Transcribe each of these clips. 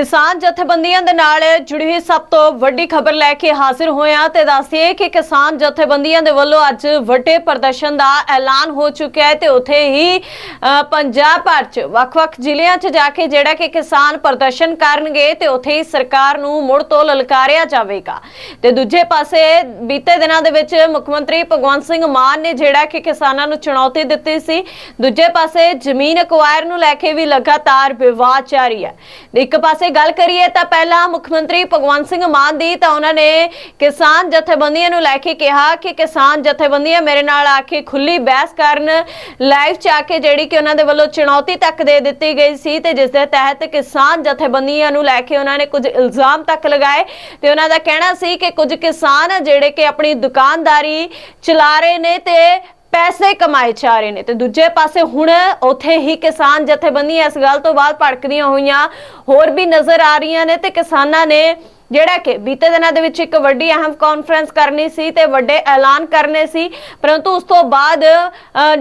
ਕਿਸਾਨ ਜਥੇਬੰਦੀਆਂ ਦੇ ਨਾਲ ਜੁੜੀ ਹੋਈ ਸਭ ਤੋਂ ਵੱਡੀ ਖਬਰ ਲੈ ਕੇ ਹਾਜ਼ਰ ਹੋਇਆ ਹਾਂ ਤੇ ਦੱਸੀਏ ਕਿ ਕਿਸਾਨ ਜਥੇਬੰਦੀਆਂ ਦੇ ਵੱਲੋਂ ਅੱਜ ਵੱਡੇ ਪ੍ਰਦਰਸ਼ਨ ਦਾ ਐਲਾਨ ਹੋ ਚੁੱਕਿਆ ਹੈ ਤੇ ਉੱਥੇ ਹੀ ਪੰਜਾਬ ਭਰ ਚ, ਵੱਖ-ਵੱਖ ਜ਼ਿਲ੍ਹਿਆਂ 'ਚ ਜਾ ਕੇ ਜਿਹੜਾ ਕਿ ਕਿਸਾਨ ਪ੍ਰਦਰਸ਼ਨ ਕਰਨਗੇ ਤੇ ਉੱਥੇ ਹੀ ਸਰਕਾਰ ਨੂੰ ਮੁੜ ਤੋਂ ਲਲਕਾਰਿਆ ਜਾਵੇਗਾ। ਤੇ ਦੂਜੇ ਪਾਸੇ ਬੀਤੇ ਦਿਨਾਂ ਦੇ ਵਿੱਚ ਮੁੱਖ ਮੰਤਰੀ ਭਗਵੰਤ ਸਿੰਘ ਮਾਨ ਨੇ ਜਿਹੜਾ ਕਿ ਕਿਸਾਨਾਂ ਨੂੰ ਚੁਣੌਤੀ ਦਿੱਤੀ ਸੀ। ਦੂਜੇ ਪਾਸੇ ਜ਼ਮੀਨ ਅਕਵਾਇਰ ਨੂੰ ਲੈ ਕੇ ਵੀ ਲਗਾਤਾਰ ਵਿਵਾਦ ਜਾਰੀ ਹੈ। ਇੱਕ ਪਾਸੇ ਗੱਲ ਕਰੀਏ ਤਾਂ ਪਹਿਲਾਂ ਮੁੱਖ ਮੰਤਰੀ ਭਗਵੰਤ ਸਿੰਘ ਮਾਨ ਦੀ ਤਾਂ ਉਹਨਾਂ ਨੇ ਕਿਸਾਨ ਜਥੇਬੰਦੀਆਂ ਨੂੰ ਲੈ ਕੇ ਕਿਹਾ ਕਿ ਕਿਸਾਨ ਜਥੇਬੰਦੀਆਂ ਮੇਰੇ ਨਾਲ ਆ ਕੇ ਖੁੱਲੀ ਬਹਿਸ ਕਰਨ ਲਾਈਵ ਚ ਆ ਕੇ ਜਿਹੜੀ ਕਿ ਉਹਨਾਂ ਦੇ ਵੱਲੋਂ ਚੁਣੌਤੀ ਤੱਕ ਦੇ ਦਿੱਤੀ ਗਈ ਸੀ ਤੇ ਜਿਸ ਦੇ ਤਹਿਤ ਕਿਸਾਨ ਜਥੇਬੰਦੀਆਂ ਨੂੰ ਲੈ ਕੇ ਉਹਨਾਂ ਨੇ ਕੁਝ ਇਲਜ਼ਾਮ ਤੱਕ ਲਗਾਏ ਤੇ ਉਹਨਾਂ ਦਾ ਕਹਿਣਾ ਸੀ ਕਿ ਕੁਝ ਕਿਸਾਨ ਜਿਹੜੇ ਕਿ ਆਪਣੀ ਦੁਕਾਨਦਾਰੀ ਚਲਾ ਰਹੇ ਨੇ ਤੇ ਪੈਸੇ ਕਮਾਏ ਜਾ ਰਹੇ ਨੇ ਤੇ ਦੂਜੇ ਪਾਸੇ ਹੁਣ ਉੱਥੇ ਹੀ ਕਿਸਾਨ ਜਥੇਬੰਦੀਆਂ ਇਸ ਗੱਲ ਤੋਂ ਬਾਅਦ ਭੜਕਦੀਆਂ ਹੋਈਆਂ, ਹੋਰ ਵੀ ਨਜ਼ਰ ਆ ਰਹੀਆਂ ਨੇ ਤੇ ਕਿਸਾਨਾਂ ਨੇ ਜਿਹੜਾ ਕਿ ਬੀਤੇ ਦਿਨਾਂ ਦੇ ਵਿੱਚ ਇੱਕ ਵੱਡੀ ਅਹਿਮ ਕਾਨਫਰੰਸ ਕਰਨੀ ਸੀ ਤੇ ਵੱਡੇ ਐਲਾਨ ਕਰਨੇ ਸੀ। ਪਰੰਤੂ ਉਸ ਤੋਂ ਬਾਅਦ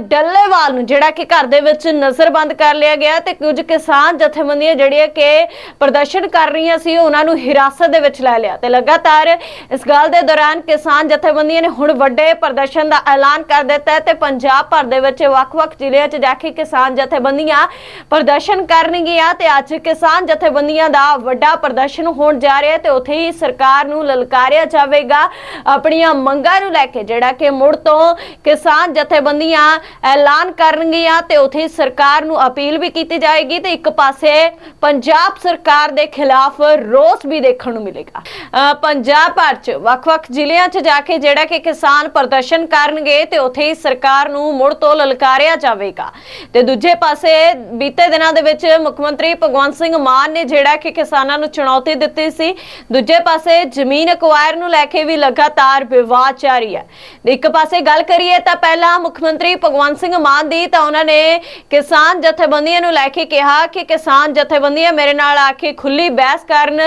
ਡੱਲੇਵਾਲ ਨੂੰ ਜਿਹੜਾ ਕਿ ਘਰ ਦੇ ਵਿੱਚ ਨਜ਼ਰਬੰਦ ਕਰ ਲਿਆ ਗਿਆ ਤੇ ਕੁਝ ਕਿਸਾਨ ਜਥੇਬੰਦੀਆਂ ਜਿਹੜੀਆਂ ਕਿ ਪ੍ਰਦਰਸ਼ਨ ਕਰ ਰਹੀਆਂ ਸੀ, ਉਹਨਾਂ ਨੂੰ ਹਿਰਾਸਤ ਦੇ ਵਿੱਚ ਲੈ ਲਿਆ ਤੇ ਲਗਾਤਾਰ ਇਸ ਗੱਲ ਦੇ ਦੌਰਾਨ ਕਿਸਾਨ ਜਥੇਬੰਦੀਆਂ ਨੇ ਹੁਣ ਵੱਡੇ ਪ੍ਰਦਰਸ਼ਨ ਦਾ ਐਲਾਨ ਕਰ ਦਿੱਤਾ ਤੇ ਪੰਜਾਬ ਭਰ ਦੇ ਵਿੱਚ ਵੱਖ-ਵੱਖ ਜ਼ਿਲ੍ਹਿਆਂ 'ਚ ਜਾ ਕੇ ਕਿਸਾਨ ਜਥੇਬੰਦੀਆਂ ਪ੍ਰਦਰਸ਼ਨ ਕਰਨਗੀਆਂ ਤੇ ਅੱਜ ਕਿਸਾਨ ਜਥੇਬੰਦੀਆਂ ਦਾ ਵੱਡਾ ਪ੍ਰਦਰਸ਼ਨ ਹੋਣ ਜਾ ਰਿਹਾ ਤੇ ਉੱਥੇ ਹੀ ਸਰਕਾਰ ਨੂੰ ਲਲਕਾਰਿਆ ਜਾਵੇਗਾ। ਆਪਣੀਆਂ ਮੰਗਾਂ ਨੂੰ ਲੈ ਕੇ ਜਿਹੜਾ ਕਿ ਮੁੜ ਤੋਂ ਕਿਸਾਨ ਜਥੇਬੰਦੀਆਂ ਐਲਾਨ ਕਰਨਗੀਆਂ ਤੇ ਉੱਥੇ ਸਰਕਾਰ ਨੂੰ ਅਪੀਲ ਵੀ ਕੀਤੀ ਜਾਏਗੀ ਤੇ ਇੱਕ ਪਾਸੇ ਪੰਜਾਬ ਸਰਕਾਰ ਦੇ ਖਿਲਾਫ ਰੋਸ ਵੀ ਦੇਖਣ ਨੂੰ ਮਿਲੇਗਾ। ਪੰਜਾਬ ਭਰ ਚ ਵੱਖ-ਵੱਖ ਜ਼ਿਲ੍ਹਿਆਂ 'ਚ ਜਾ ਕੇ ਜਿਹੜਾ ਕਿ ਕਿਸਾਨ ਪ੍ਰਦਰਸ਼ਨ ਕਰਨਗੇ ਤੇ ਉੱਥੇ ਹੀ ਸਰਕਾਰ ਨੂੰ ਮੁੜ ਤੋਂ ਲਲਕਾਰਿਆ ਜਾਵੇਗਾ। ਤੇ ਦੂਜੇ ਪਾਸੇ ਬੀਤੇ ਦਿਨਾਂ ਦੇ ਵਿੱਚ ਮੁੱਖ ਮੰਤਰੀ ਭਗਵੰਤ ਸਿੰਘ ਮਾਨ ਨੇ ਜਿਹੜਾ ਕਿ ਕਿਸਾਨਾਂ ਨੂੰ ਚੁਣੌਤੀ ਦਿੱਤੀ ਸੀ ਦੂਜੇ ਪਾਸੇ ਜ਼ਮੀਨ ਅਕਵਾਇਰ ਨੂੰ ਲੈ ਕੇ ਵੀ ਲਗਾਤਾਰ ਵਿਵਾਦ ਜਾਰੀ ਹੈ। ਇੱਕ ਪਾਸੇ ਗੱਲ ਕਰੀਏ ਤਾਂ ਪਹਿਲਾਂ ਮੁੱਖ ਮੰਤਰੀ ਭਗਵੰਤ ਸਿੰਘ ਮਾਨ ਦੀ ਤਾਂ ਉਹਨਾਂ ਨੇ ਕਿਸਾਨ ਜਥੇਬੰਦੀਆਂ ਨੂੰ ਲੈ ਕੇ ਕਿਹਾ ਕਿ ਕਿਸਾਨ ਜਥੇਬੰਦੀਆਂ ਮੇਰੇ ਨਾਲ ਆ ਕੇ ਖੁੱਲੀ ਬਹਿਸ ਕਰਨ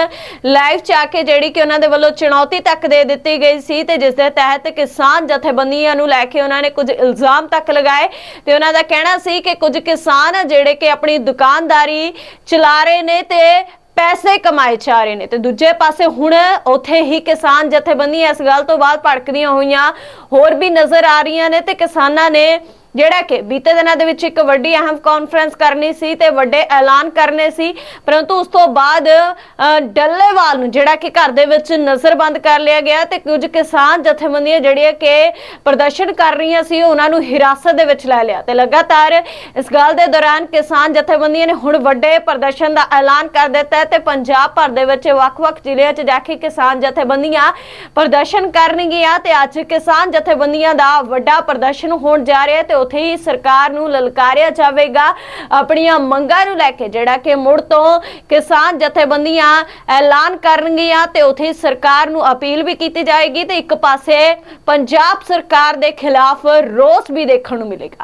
ਲਾਈਵ ਚ ਆ ਕੇ ਜਿਹੜੀ ਕਿ ਉਹਨਾਂ ਦੇ ਵੱਲੋਂ ਚੁਣੌਤੀ ਤੱਕ ਦੇ ਦਿੱਤੀ ਗਈ ਸੀ ਤੇ ਜਿਸ ਦੇ ਤਹਿਤ ਕਿਸਾਨ ਜਥੇਬੰਦੀਆਂ ਨੂੰ ਲੈ ਕੇ ਉਹਨਾਂ ਨੇ ਕੁਝ ਇਲਜ਼ਾਮ ਤੱਕ ਲਗਾਏ ਤੇ ਉਹਨਾਂ ਦਾ ਕਹਿਣਾ ਸੀ ਕਿ ਕੁਝ ਕਿਸਾਨ ਜਿਹੜੇ ਕਿ ਆਪਣੀ ਦੁਕਾਨਦਾਰੀ ਚਲਾ ਰਹੇ ਨੇ ਤੇ ਪੈਸੇ ਕਮਾਏ ਜਾ ਰਹੇ ਨੇ। ਤੇ ਦੂਜੇ ਪਾਸੇ ਹੁਣ ਉੱਥੇ ਹੀ ਕਿਸਾਨ ਜਥੇਬੰਦੀਆਂ ਇਸ ਗੱਲ ਤੋਂ ਬਾਅਦ ਭੜਕਦੀਆਂ ਹੋਈਆਂ। ਹੋਰ ਵੀ ਨਜ਼ਰ ਆ ਰਹੀਆਂ ਨੇ ਤੇ ਕਿਸਾਨਾਂ ਨੇ ਜਿਹੜਾ ਕਿ ਬੀਤੇ ਦਿਨਾਂ ਦੇ ਵਿੱਚ ਇੱਕ ਵੱਡੀ ਅਹਿਮ ਕਾਨਫਰੰਸ ਕਰਨੀ ਸੀ ਤੇ ਵੱਡੇ ਐਲਾਨ ਕਰਨੇ ਸੀ। ਪਰੰਤੂ ਉਸ ਤੋਂ ਬਾਅਦ ਡੱਲੇਵਾਲ ਨੂੰ ਜਿਹੜਾ ਕਿ ਘਰ ਦੇ ਵਿੱਚ ਨਜ਼ਰਬੰਦ ਕਰ ਲਿਆ ਗਿਆ ਤੇ ਕੁਝ ਕਿਸਾਨ ਜਥੇਬੰਦੀਆਂ ਜਿਹੜੀਆਂ ਕਿ ਪ੍ਰਦਰਸ਼ਨ ਕਰ ਰਹੀਆਂ ਸੀ, ਉਹਨਾਂ ਨੂੰ ਹਿਰਾਸਤ ਦੇ ਵਿੱਚ ਲੈ ਲਿਆ ਤੇ ਲਗਾਤਾਰ ਇਸ ਗੱਲ ਦੇ ਦੌਰਾਨ ਕਿਸਾਨ ਜਥੇਬੰਦੀਆਂ ਨੇ ਹੁਣ ਵੱਡੇ ਪ੍ਰਦਰਸ਼ਨ ਦਾ ਐਲਾਨ ਕਰ ਦਿੱਤਾ ਹੈ ਤੇ ਪੰਜਾਬ ਭਰ ਦੇ ਵਿੱਚ ਵੱਖ-ਵੱਖ ਜ਼ਿਲ੍ਹਿਆਂ 'ਚ ਜਾ ਕੇ ਕਿਸਾਨ ਜਥੇਬੰਦੀਆਂ ਪ੍ਰਦਰਸ਼ਨ ਕਰਨਗੀਆਂ ਤੇ ਅੱਜ ਕਿਸਾਨ ਜਥੇਬੰਦੀਆਂ ਦਾ ਵੱਡਾ ਪ੍ਰਦਰਸ਼ਨ ਹੋਣ ਜਾ ਰਿਹਾ ਹੈ ਤੇ ਉੱਥੇ ਹੀ ਸਰਕਾਰ ਨੂੰ ਲਲਕਾਰਿਆ ਜਾਵੇਗਾ। ਆਪਣੀਆਂ ਮੰਗਾਂ ਨੂੰ ਲੈ ਕੇ ਜਿਹੜਾ ਕਿ ਮੁੜ ਤੋਂ ਕਿਸਾਨ ਜਥੇਬੰਦੀਆਂ ਐਲਾਨ ਕਰਨਗੀਆਂ ਤੇ ਉੱਥੇ ਹੀ ਸਰਕਾਰ ਨੂੰ ਅਪੀਲ ਵੀ ਕੀਤੀ ਜਾਏਗੀ ਤੇ ਇੱਕ ਪਾਸੇ ਪੰਜਾਬ ਸਰਕਾਰ ਦੇ ਖਿਲਾਫ ਰੋਸ ਵੀ ਦੇਖਣ ਨੂੰ ਮਿਲੇਗਾ।